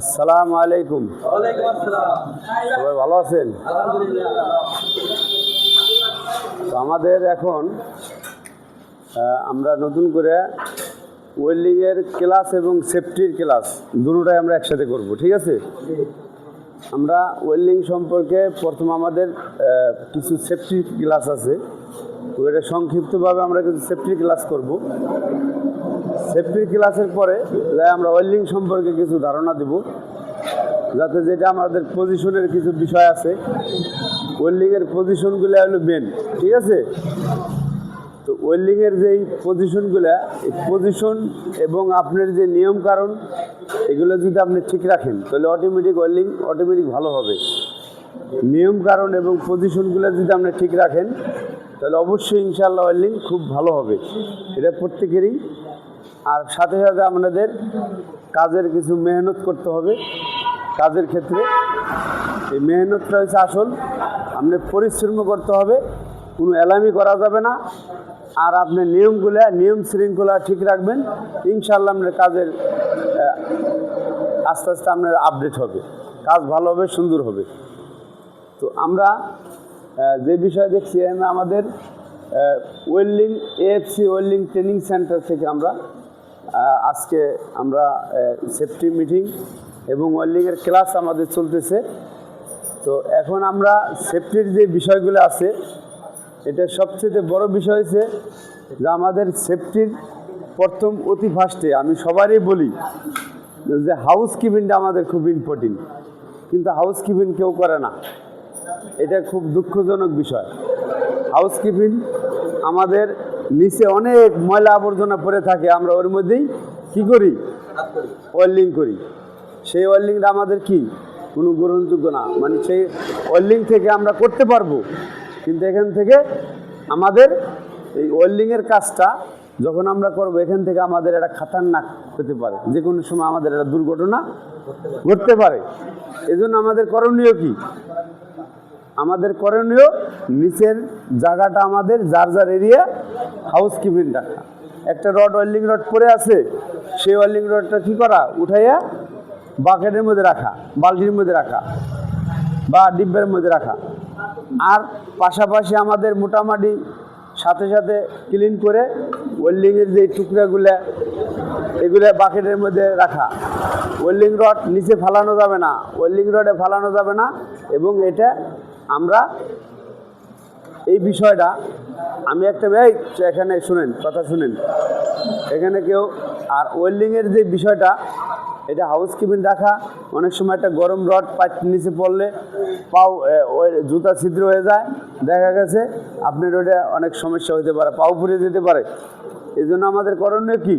আসসালামু আলাইকুম। সবাই ভালো আছেন? তো আমাদের এখন আমরা নতুন করে ওয়েল্ডিংয়ের ক্লাস এবং সেফটির ক্লাস দুটোটাই আমরা একসাথে করব, ঠিক আছে? আমরা ওয়েল্ডিং সম্পর্কে প্রথম আমাদের কিছু সেফটি ক্লাস আছে। ওইটা সংক্ষিপ্তভাবে আমরা কিছু সেফটি ক্লাস করব। সেফটির ক্লাসের পরে আমরা ওয়েল্ডিং সম্পর্কে কিছু ধারণা দেব। যাতে যেটা আমাদের পজিশনের কিছু বিষয় আছে ওয়েল্ডিংয়ের পজিশনগুলো হলো মেন ঠিক আছে? তো ওয়েল্ডিংয়ের যেই পজিশনগুলো এই পজিশন এবং আপনার যে নিয়ম কারণ, এগুলো যদি আপনি ঠিক রাখেন, তাহলে অটোমেটিক ওয়েল্ডিং অটোমেটিক ভালো হবে। নিয়ম কারণ এবং পজিশনগুলো যদি আপনি ঠিক রাখেন, তাহলে অবশ্যই ইনশাল্লাহ ওয়েল্ডিং খুব ভালো হবে। এটা প্রত্যেকেরই আর সাথে সাথে আপনাদের কাজের কিছু মেহনত করতে হবে। কাজের ক্ষেত্রে এই মেহনতটা হচ্ছে আসল। আপনি পরিশ্রম করতে হবে, কোনো এলামি করা যাবে না। আর আপনি নিয়মগুলো, নিয়ম শৃঙ্খলা ঠিক রাখবেন। ইনশাল্লাহ আপনার কাজের আস্তে আস্তে আপনার আপডেট হবে। কাজ ভালো হবে, সুন্দর হবে। তো আমরা যে বিষয়ে দেখছি, আমাদের welding, AFC welding training centre থেকে আমরা আজকে আমরা সেফটি মিটিং এবং ওয়েল্ডিংয়ের ক্লাস আমাদের চলতেছে। তো এখন আমরা সেফটির যে বিষয়গুলো আছে, এটা সবচেয়ে বড় বিষয় হচ্ছে যে আমাদের সেফটির প্রথম অতি ফার্স্টে আমি সবারই বলি যে হাউস কিপিংটা আমাদের খুব ইম্পর্টেন্ট কিন্তু হাউস কিপিং কেউ করে না। এটা খুব দুঃখজনক বিষয়। হাউস কিপিং আমাদের নিচে অনেক ময়লা আবর্জনা পড়ে থাকে আমরা ওর মধ্যেই। কী করি? ওয়েল্ডিং করি। সেই ওয়েল্ডিংটা আমাদের কি? কোনো গ্রহণযোগ্য না। মানে সেই ওয়েল্ডিং থেকে আমরা করতে পারব। কিন্তু এখান থেকে আমাদের এই ওয়েল্ডিংয়ের কাজটা যখন আমরা করব, এখান থেকে আমাদের একটা খাতারনাক হতে পারে। যে কোনো সময় আমাদের একটা দুর্ঘটনা ঘটতে পারে। এজন্য আমাদের করণীয় কি? আমাদের করণীয় নিচের জায়গাটা আমাদের, যার যার এরিয়া হাউস কিপিং রাখা একটা রড ওয়েল্ডিং রড পরে আছে, সেই ওয়েল্ডিং রডটা কী করা? উঠাইয়া বাকেটের মধ্যে রাখা, বালতির মধ্যে রাখা, বা ডিব্বের মধ্যে রাখা। আর পাশাপাশি আমাদের মোটামুটি সাথে সাথে ক্লিন করে ওয়েল্ডিংয়ের যে টুকরাগুলো, এগুলো বাকেটের মধ্যে রাখা। ওয়েল্ডিং রড নিচে ফালানো যাবে না ওয়েল্ডিং রডে ফালানো যাবে না, এবং এটা আমরা এই বিষয়টা আমি একটা এই এখানে শুনেন, কথা শুনেন। এখানে কেউ, আর ওয়েল্ডিংয়ের যে বিষয়টা, এটা হাউস কিপিং রাখা, অনেক সময় একটা গরম রড পাইপ নিচে পড়লে পাও জুতা ছিদ্র হয়ে যায়, দেখা গেছে আপনার ওটা অনেক সমস্যা হতে পারে, পাও ফুরে যেতে পারে। এই জন্য আমাদের করণীয় কি?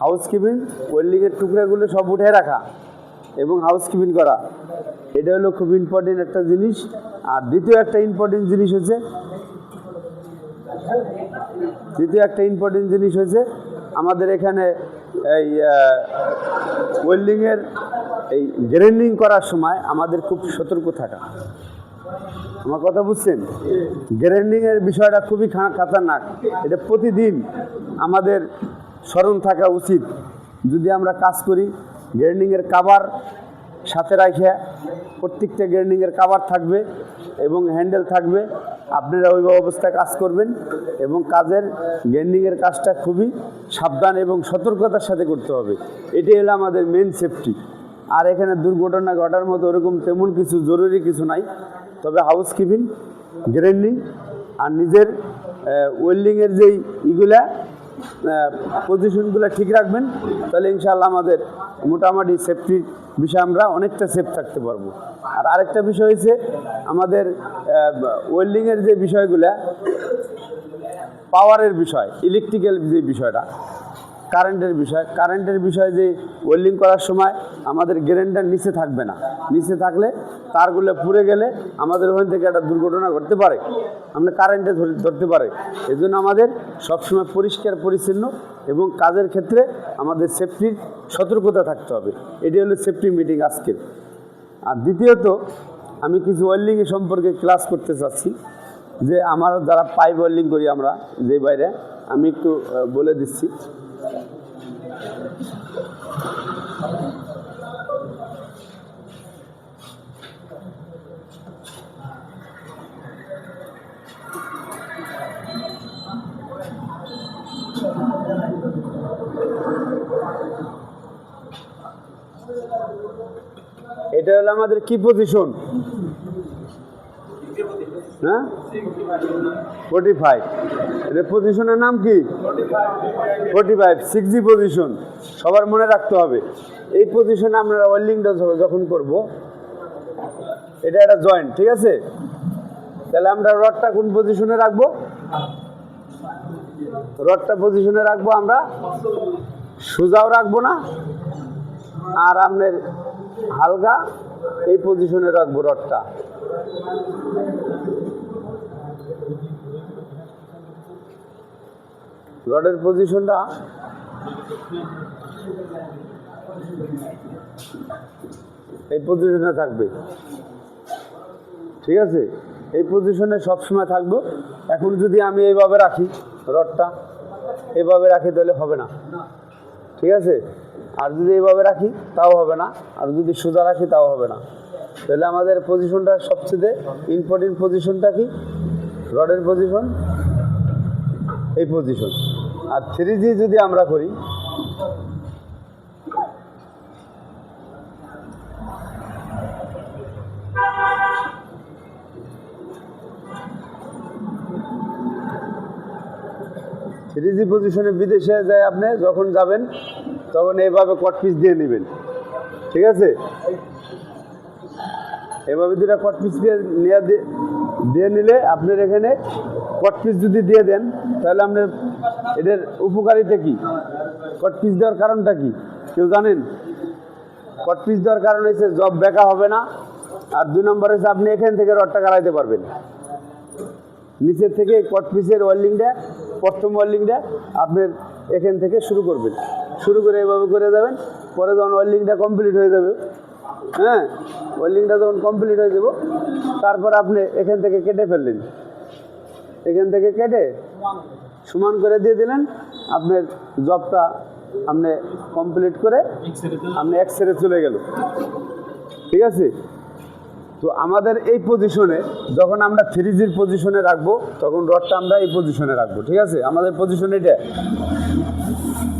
হাউস কিপিং ওয়েল্ডিংয়ের টুকরাগুলো সব উঠে রাখা এবং হাউস কিপিং করা। এটা হলো খুব ইম্পর্টেন্ট একটা জিনিস। আর দ্বিতীয় একটা ইম্পর্টেন্ট জিনিস হচ্ছে দ্বিতীয় একটা ইম্পর্টেন্ট জিনিস হয়েছে, আমাদের এখানে এই ওয়েল্ডিংয়ের এই গ্রেন্ডিং করার সময় আমাদের খুব সতর্ক থাকা। আমার কথা বুঝছেন? গ্রেন্ডিংয়ের বিষয়টা খুবই খাতারনাক। এটা প্রতিদিন আমাদের স্মরণ থাকা উচিত। যদি আমরা কাজ করি গ্রেন্ডিংয়ের কাবার সাথে রাখে প্রত্যেকটা গ্রেন্ডিংয়ের কাবার থাকবে এবং হ্যান্ডেল থাকবে। আপনারা ওই অবস্থায় কাজ করবেন এবং কাজের গ্যান্ডিংয়ের কাজটা খুবই সাবধান এবং সতর্কতার সাথে করতে হবে। এটি হলো আমাদের মেন সেফটি আর এখানে দুর্ঘটনা ঘটার মতো ওরকম তেমন কিছু জরুরি কিছু নাই। তবে হাউস কিপিং গ্রেন্ডিং আর নিজের ওয়েল্ডিংয়ের যেই ইগুলা পজিশনগুলো ঠিক রাখবেন, তাহলে ইনশাল্লাহ আমাদের মোটামুটি সেফটির বিষয়ে আমরা অনেকটা সেফ থাকতে পারব। আর আরেকটা বিষয় হচ্ছে আমাদের ওয়েল্ডিংয়ের যে বিষয়গুলো পাওয়ারের বিষয় ইলেকট্রিক্যাল যে বিষয়টা কারেন্টের বিষয়। কারেন্টের বিষয় যে ওয়েল্ডিং করার সময় আমাদের গ্যারেন্টার নিচে থাকবে না। নিচে থাকলে তারগুলো পুড়ে গেলে আমাদের ওখান থেকে একটা দুর্ঘটনা ঘটতে পারে। আমরা কারেন্টে ধরে- ধরতে পারে। এই জন্য আমাদের সবসময় পরিষ্কার, পরিচ্ছন্ন এবং কাজের ক্ষেত্রে আমাদের সেফটির সতর্কতা থাকতে হবে। এটি হলো সেফটি মিটিং আজকের। আর দ্বিতীয়ত, আমি কিছু ওয়েল্ডিং সম্পর্কে ক্লাস করতে চাচ্ছি। যে আমার যারা পাইপ ওয়েল্ডিং করি আমরা, যে বাইরে আমি একটু বলে দিচ্ছি। এটা হলো আমাদের কি পজিশন হ্যাঁ? ফোর্টি ফাইভ এটা পজিশনের নাম কি? Forty five six G position সবার মনে রাখতে হবে। এই পজিশনে আমরা ওয়েল্ডিংটা যখন করব, এটা একটা জয়েন্ট ঠিক আছে? তাহলে আমরা রডটা কোন পজিশনে রাখব? রডটা পজিশনে রাখব আমরা। সোজাও রাখব না। আর আপনার হালকা এই পজিশনে রাখব রডটা। রডের পজিশনটা এই পজিশনে থাকবে। ঠিক আছে? এই পজিশনে সবসময় থাকব। এখন যদি আমি এইভাবে রাখি রডটা, এইভাবে রাখি তাহলে হবে না। ঠিক আছে? আর যদি এইভাবে রাখি, তাও হবে না। আর যদি সোজা রাখি, তাও হবে না। তাহলে আমাদের পজিশনটা সবচেয়ে ইম্পর্টেন্ট পজিশনটা কি? রডের পজিশন এই পজিশন আর থ্রি জি যদি আমরা করি থ্রি জি পজিশনে বিদেশে যায় আপনি, যখন যাবেন তখন এইভাবে কট পিস দিয়ে নেবেন। ঠিক আছে? এভাবে দুটা কট পিস দিয়ে নেওয়া দিয়ে নিলে আপনার এখানে কট পিস যদি দিয়ে দেন, তাহলে আপনার এদের উপকারিতা কি? কট পিস দেওয়ার কারণটা কি? কেউ জানেন? কট পিস দেওয়ার কারণ হচ্ছে জব বেকা হবে না, আর দুই নম্বর হচ্ছে আপনি এখান থেকে রডটা গাড়াইতে পারবেন। নিচের থেকে কট পিসের ওয়েল্ডিংটা প্রথম ওয়েল্ডিংটা আপনার এখান থেকে শুরু করবেন। শুরু করে এভাবে করে যাবেন, পরে যখন ওয়েল্ডিংটা কমপ্লিট হয়ে যাবে হ্যাঁ ওয়েল্ডিংটা যখন কমপ্লিট হয়ে যাব, তারপর আপনি এখান থেকে কেটে ফেললেন। এখান থেকে কেটে সমান করে দিয়ে দিলেন, আপনার জবটা আপনি কমপ্লিট করে আপনি এক সেরে চলে গেল। ঠিক আছে? তো আমাদের এই পজিশনে যখন আমরা থ্রি জির পজিশনে রাখব, তখন রডটা আমরা এই পজিশনে রাখব। ঠিক আছে? আমাদের পজিশন এটা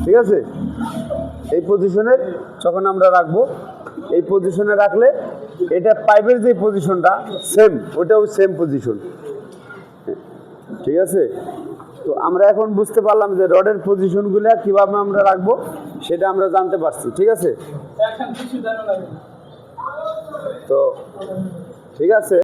ঠিক আছে? এই পজিশনে যখন আমরা রাখব, এই পজিশনে রাখলে এটা পাইপের যে পজিশনটা সেম ওটাও সেম পজিশন ঠিক আছে? তো আমরা এখন বুঝতে পারলাম যে রডের পজিশনগুলো কীভাবে আমরা রাখব, সেটা আমরা জানতে পারছি, ঠিক আছে? তো, ঠিক আছে?